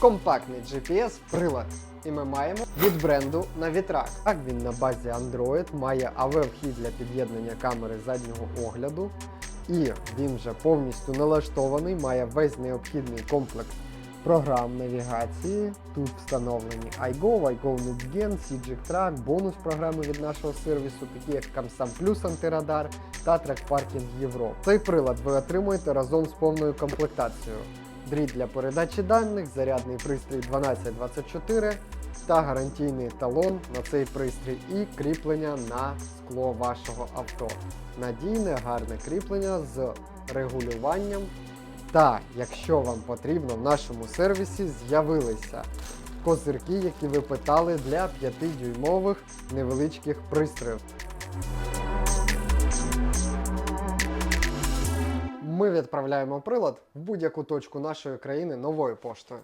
компактний GPS-прилад. І ми маємо від бренду Navitrack. Так він на базі Android має AV-вхід для під'єднання камери заднього огляду. І він вже повністю налаштований, має весь необхідний комплекс програм навігації. Тут встановлені iGo, iGo NetGen, CG Track, бонус програми від нашого сервісу, такі як CamSam Plus антирадар та Track Parking Європа. Цей прилад ви отримуєте разом з повною комплектацією. Дріт для передачі даних, зарядний пристрій 1224 та гарантійний талон на цей пристрій і кріплення на скло вашого авто. Надійне, гарне кріплення з регулюванням. Та, якщо вам потрібно, в нашому сервісі з'явилися козирки, які ви питали для 5-дюймових невеличких пристроїв. Ми відправляємо прилад в будь-яку точку нашої країни новою поштою.